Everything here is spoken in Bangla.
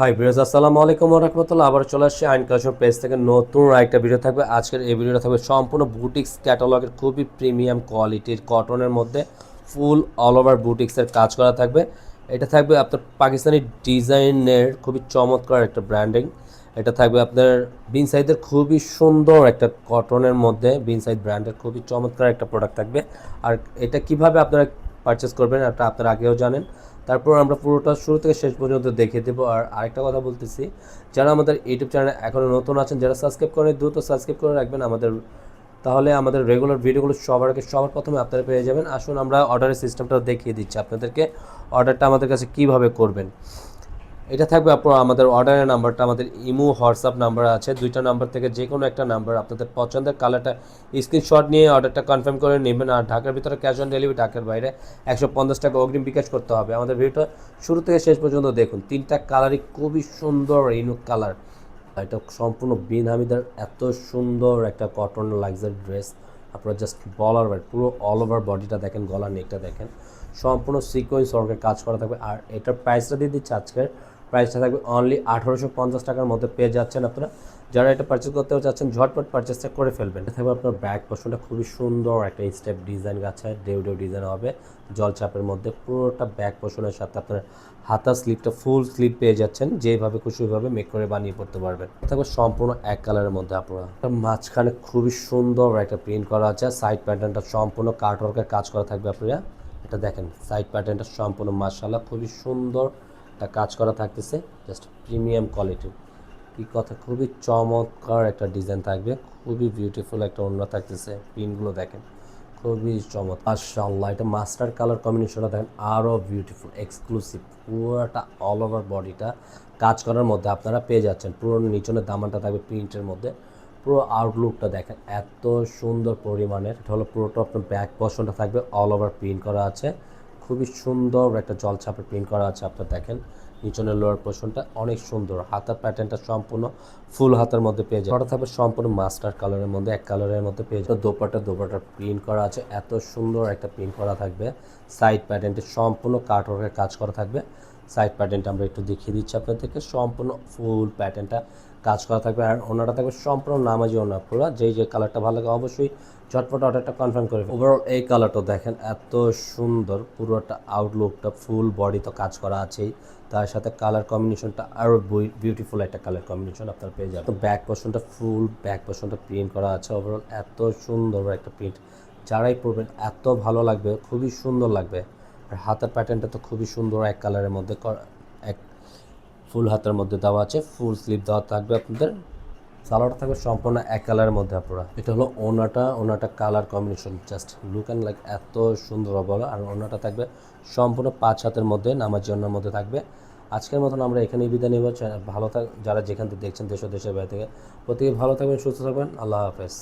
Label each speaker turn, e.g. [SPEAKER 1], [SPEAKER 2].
[SPEAKER 1] হাই বিরাজ আসসালামু আলাইকুম রহমতুল্লাহ। আবার চলে আসছে আইন কালেকশন পেজ থেকে নতুন একটা ভিডিও থাকবে। আজকের এই ভিডিওটা থাকবে সম্পূর্ণ বুটিক্স ক্যাটালগের খুবই প্রিমিয়াম কোয়ালিটির কটনের মধ্যে ফুল অল ওভার বুটিক্সের কাজ করা থাকবে। এটা থাকবে আপনার পাকিস্তানি ডিজাইনের খুবই চমৎকার একটা ব্র্যান্ডিং এটা থাকবে আপনার বিন সাইদের খুবই সুন্দর একটা কটনের মধ্যে বিন সাইদ ব্র্যান্ডের খুবই চমৎকার একটা প্রোডাক্ট থাকবে। আর এটা কীভাবে আপনারা পারচেস করবেন, এটা আপনারা আগেও জানেন। তারপর আমরা পুরোটা শুরু থেকে শেষ পর্যন্ত দেখে দেবো। আর আরেকটা কথা বলতেছি, যারা আমাদের ইউটিউব চ্যানেলে এখনও নতুন আছেন, যারা সাবস্ক্রাইব করেন দ্রুত সাবস্ক্রাইব করে রাখবেন আমাদের, তাহলে আমাদের রেগুলার ভিডিওগুলো সবার আগে, সবার প্রথমে আপনারা পেয়ে যাবেন। আসুন আমরা অর্ডারের সিস্টেমটা দেখিয়ে দিচ্ছি আপনাদেরকে অর্ডারটা আমাদের কাছে কীভাবে করবেন। এটা থাকবে আপনার আমাদের অর্ডারের নাম্বারটা আমাদের ইমো, হোয়াটসঅ্যাপ নাম্বার আছে। দুইটা নাম্বার থেকে যে কোনো একটা নাম্বার আপনাদের পছন্দের কালারটা স্ক্রিনশট নিয়ে অর্ডারটা কনফার্ম করে নেবেন। আর ঢাকার ভিতরে ক্যাশ অন ডেলিভারি ঢাকার বাইরে একশো পঞ্চাশ টাকা অগ্রিম বিকাশ করতে হবে। আমাদের ভিডিওটা শুরু থেকে শেষ পর্যন্ত দেখুন। তিনটা কালারই খুবই সুন্দর ইনুক কালার এটা সম্পূর্ণ বিন হামিদার এত সুন্দর একটা কটন লাক্সারি ড্রেস আপনারা জাস্ট বলার বাইরে পুরো অল ওভার বডিটা দেখেন, গলার নেকটা দেখেন। সম্পূর্ণ সিকোয়েন্স ওয়ার্কের কাজ করা থাকবে। আর এটার প্রাইসটা দিয়ে দিচ্ছে আজকের প্রাইসটা থাকবে অনলি আঠারোশো পঞ্চাশ টাকার মধ্যে পেয়ে যাচ্ছেন আপনারা। যারা এটা পারচেস করতে চাচ্ছেন, ঝটপট পারচেসটা করে ফেলবেন। এটা থাকবে আপনার ব্যাক পোর্শনটা খুবই সুন্দর একটা স্টেপ ডিজাইন আছে ডেউ ডেউ ডিজাইন হবে। জলচাপের মধ্যে পুরোটা ব্যাক পোর্শনের সাথে আপনার হাতা স্লিপটা ফুল স্লিপ পেয়ে যাচ্ছেন। যেভাবে খুশি ওইভাবে মেক করে বানিয়ে পড়তে পারবেন। থাকবে সম্পূর্ণ এক কালারের মধ্যে আপনারা। মাঝখানে খুবই সুন্দর একটা প্রিন্ট করা আছে। সাইড প্যাটার্নটা সম্পূর্ণ কাটওয়ার্কের কাজ করা থাকবে আপনারা। এটা দেখেন সাইড প্যাটার্নটা সম্পূর্ণ মার্শাল্লাহ খুবই সুন্দর একটা কাজ করা থাকতেছে জাস্ট প্রিমিয়াম কোয়ালিটি কি কথা খুবই চমৎকার একটা ডিজাইন থাকবে, খুবই বিউটিফুল একটা অন্য থাকতেছে পিনগুলো দেখেন, খুবই চমৎকার। মাশাআল্লাহ, এটা মাস্টার কালার কম্বিনেশনটা দেখেন আরও বিউটিফুল এক্সক্লুসিভ পুরোটা অল ওভার বডিটা কাজ করার মধ্যে আপনারা পেয়ে যাচ্ছেন। পুরো নিচনের দামানটা থাকবে প্রিন্টের মধ্যে। পুরো আউটলুকটা দেখেন, এত সুন্দর পরিমাণের। এটা হলো পুরোটা আপনার ব্যাক পশনটা থাকবে অল ওভার প্রিন্ট করা আছে। খুবই সুন্দর একটা জলছাপের প্রিন্ট করা আছে, আপনারা দেখেন। নিচনের লোয়ার পোর্শনটা অনেক সুন্দর। হাতার প্যাটার্নটা সম্পূর্ণ ফুল হাতের মধ্যে পেয়ে যায় থাকবে সম্পূর্ণ মাস্টার কালারের মধ্যে এক কালারের মধ্যে পেয়ে যাবে দোপাটা দোপাটা প্রিন্ট করা আছে। এত সুন্দর একটা প্রিন্ট করা থাকবে। সাইড প্যাটার্নটি সম্পূর্ণ কাটওয়ার্কের কাজ করা থাকবে। সাইড প্যাটার্নটা আমরা একটু দেখিয়ে দিচ্ছি আপনাদেরকে। সম্পূর্ণ ফুল প্যাটার্নটা কাজ করা থাকবে। আর ওনাটা থাকবে সম্পূর্ণ নামাজি ওনার পুরো যেই যে কালারটা ভালো লাগে অবশ্যই ঝটপট অর্ডারটা কনফার্ম করে ওভারঅল এই কালারটা দেখেন, এত সুন্দর, পুরোটা আউটলুকটা ফুল বডি তো কাজ করা আছেই। তার সাথে কালার কম্বিনেশনটা আরও বিউটিফুল একটা কালার কম্বিনেশন আপনারা পেয়ে যাবেন। তো ব্যাক পোর্শনটা ফুল ব্যাক পোর্শনটা প্রিন্ট করা আছে ওভারঅল এত সুন্দর একটা প্রিন্ট যারাই পরবেন, এত ভালো লাগবে, খুবই সুন্দর লাগবে। আর হাতের প্যাটার্নটা তো খুবই সুন্দর, এক কালারের মধ্যে এক ফুল হাতের মধ্যে দেওয়া আছে ফুল স্লিভ দেওয়া থাকবে আপনাদের। সালোয়ারটা থাকবে সম্পূর্ণ এক কালারের মধ্যে আপনারা এটা হলো ওনাটা ওনাটা colour combination, just look and like এত সুন্দর বলো আর ওনাটা থাকবে সম্পূর্ণ পাঁচ হাতের মধ্যে, নামাজ জন্যের মধ্যে থাকবে। আজকের মতন আমরা এখানেই বিদায় নেব। ভালো থাক যারা যেখান থেকে দেখছেন দেশ দেশের বাইরে থেকে, প্রত্যেকে ভালো থাকবেন, সুস্থ থাকবেন। আল্লাহ হাফেজ।